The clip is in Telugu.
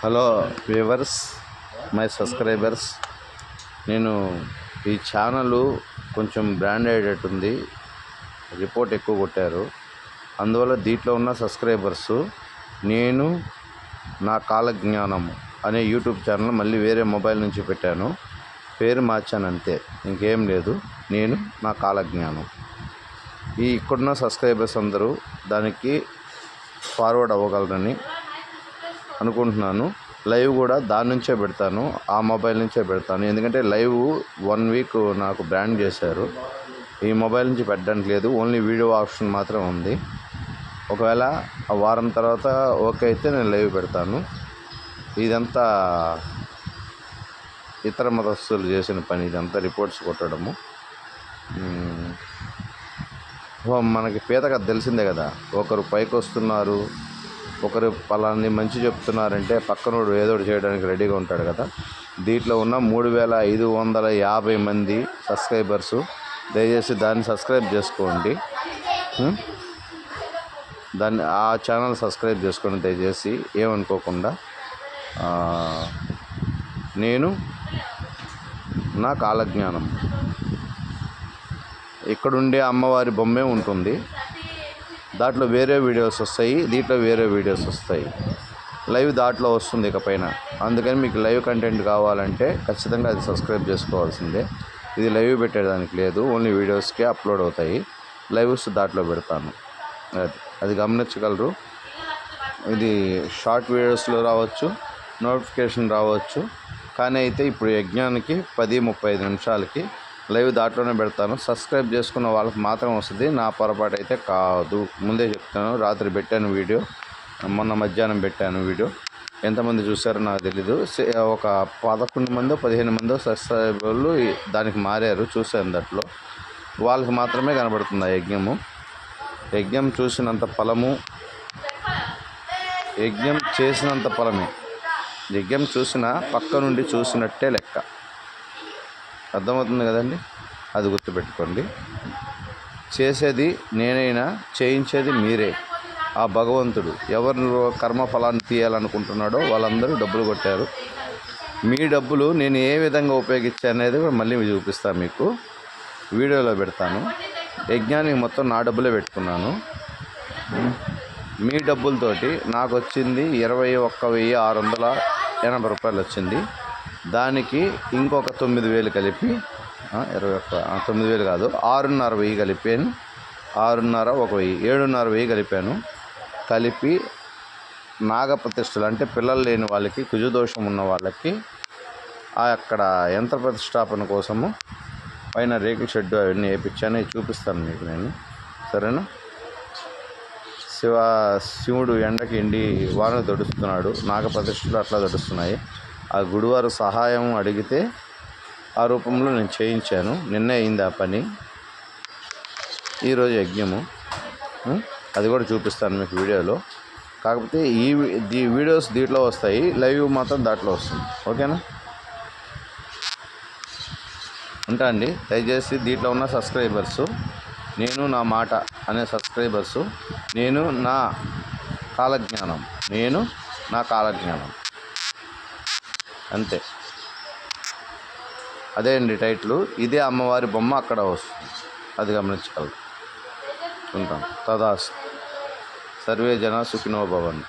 Hello viewers my subscribers. నేను ఈ ఛానల్ కొంచెం బ్రాండ్ అయ్యేటట్టుంది. రిపోర్ట్ ఎక్కువ కొట్టారు. అందువల్ల దీంట్లో ఉన్న సబ్స్క్రైబర్స్ నేను నా కాలజ్ఞానం అనే యూట్యూబ్ ఛానల్ మళ్ళీ వేరే మొబైల్ నుంచి పెట్టాను. పేరు మార్చాను అంతే ఇంకేం లేదు. నేను నా కాలజ్ఞానం. ఈ ఇక్కడున్న సబ్స్క్రైబర్స్ అందరూ దానికి ఫార్వర్డ్ అవ్వగలరని అనుకుంటున్నాను. లైవ్ కూడా దాని నుంచే పెడతాను. ఆ మొబైల్ నుంచే పెడతాను. ఎందుకంటే లైవ్ వన్ వీక్ నాకు బ్రాండ్ చేశారు. ఈ మొబైల్ నుంచి పెట్టడానికి లేదు. ఓన్లీ వీడియో ఆప్షన్ మాత్రం ఉంది. ఒకవేళ ఆ వారం తర్వాత ఓకే అయితే నేను లైవ్ పెడతాను. ఇదంతా ఇతర మతస్థులు చేసిన పని. ఇదంతా రిపోర్ట్స్ కొట్టడము. మనకి పేదగా తెలిసిందే కదా. ఒకరు పైకి వస్తున్నారు ఒకరు పలాన్ని మంచి చెప్తున్నారంటే పక్కనోడు ఏదో ఒకటి చేయడానికి రెడీగా ఉంటాడు కదా. దీంట్లో ఉన్న మూడు వేల ఐదు వందల యాభై మంది సబ్స్క్రైబర్స్ దయచేసి దాన్ని సబ్స్క్రైబ్ చేసుకోండి. దాన్ని ఆ ఛానల్ సబ్స్క్రైబ్ చేసుకోండి దయచేసి ఏమనుకోకుండా నేను నా కాలజ్ఞానం. ఇక్కడుండే అమ్మవారి బొమ్మే ఉంటుంది. దాంట్లో వేరే వీడియోస్ వస్తాయి దీంట్లో వేరే వీడియోస్ వస్తాయి. లైవ్ దాంట్లో వస్తుంది ఇకపైన. అందుకని మీకు లైవ్ కంటెంట్ కావాలంటే ఖచ్చితంగా అది సబ్స్క్రైబ్ చేసుకోవాల్సిందే. ఇది లైవ్ పెట్టేదానికి లేదు ఓన్లీ వీడియోస్కే అప్లోడ్ అవుతాయి. లైవ్స్ దాంట్లో పెడతాను. అది అది గమనించగలరు. ఇది షార్ట్ వీడియోస్లో రావచ్చు నోటిఫికేషన్ రావచ్చు. కానీ అయితే ఇప్పుడు యజ్ఞానికి పది ముప్పై ఐదు నిమిషాలకి లైవ్ దాంట్లోనే పెడతాను. సబ్స్క్రైబ్ చేసుకున్న వాళ్ళకి మాత్రం వస్తుంది. నా పొరపాటు అయితే కాదు. ముందే చెప్తాను. రాత్రి పెట్టాను వీడియో. మొన్న మధ్యాహ్నం పెట్టాను వీడియో. ఎంతమంది చూసారో నాకు తెలీదు. ఒక పదకొండు మందో పదిహేను మందో సబ్స్క్రైబర్లు దానికి మారారు. చూశాను దాంట్లో. వాళ్ళకి మాత్రమే కనబడుతుంది ఆ యజ్ఞము. యజ్ఞం చూసినంత ఫలము యజ్ఞం చేసినంత ఫలమే. యజ్ఞం చూసిన పక్క నుండి చూసినట్టే లెక్క. అర్థమవుతుంది కదండి? అది గుర్తుపెట్టుకోండి. చేసేది నేనైనా చేయించేది మీరే. ఆ భగవంతుడు ఎవరు కర్మ ఫలాన్ని తీయాలనుకుంటున్నాడో వాళ్ళందరూ డబ్బులు కొట్టారు. మీ డబ్బులు నేను ఏ విధంగా ఉపయోగించాను అనేది కూడా మళ్ళీ చూపిస్తాను మీకు. వీడియోలో పెడతాను. యజ్ఞానికి మొత్తం నా డబ్బులే పెట్టుకున్నాను. మీ డబ్బులతోటి నాకు వచ్చింది ఇరవై ఒక్క వెయ్యి ఆరు వందల ఎనభై రూపాయలు వచ్చింది. దానికి ఇంకొక తొమ్మిది వేలు కలిపి ఇరవై ఒక్క తొమ్మిది వేలు కాదు ఆరున్నర వెయ్యి కలిపాను. ఆరున్నర ఒక వెయ్యి ఏడున్నర వెయ్యి కలిపాను. కలిపి నాగప్రతిష్టలు అంటే పిల్లలు లేని వాళ్ళకి కుజదోషం ఉన్న వాళ్ళకి ఆ అక్కడ యంత్ర ప్రతిష్టాపన కోసము పైన రేకుల షెడ్డు అవన్నీ వేయించాను. చూపిస్తాను మీకు నేను. సరేనా? శివ శివుడు ఎండకి ఎండి వాన దొడుస్తున్నాడు. నాగప్రతిష్ఠలు అట్లా దొడుస్తున్నాయి. ఆ గుడివారు సహాయం అడిగితే ఆ రూపంలో నేను చేయించాను. నిన్నే అయింది ఆ పని. ఈరోజు యజ్ఞము. అది కూడా చూపిస్తాను మీకు వీడియోలో. కాకపోతే ఈ దీ వీడియోస్ దీంట్లో వస్తాయి. లైవ్ మాత్రం దాంట్లో వస్తుంది. ఓకేనా? ఉంటా అండి. దయచేసి దీంట్లో ఉన్న సబ్స్క్రైబర్సు నేను నా మాట అనే సబ్స్క్రైబర్సు నేను నా కాలజ్ఞానం నేను నా కాలజ్ఞానం. అంతే. అదే అండి టైటిల్. ఇదే అమ్మవారి బొమ్మ అక్కడ వస్తుంది. అది గమనించగలరు. ఉంటాం. తదాస్ సర్వే జన సుఖినో భవన్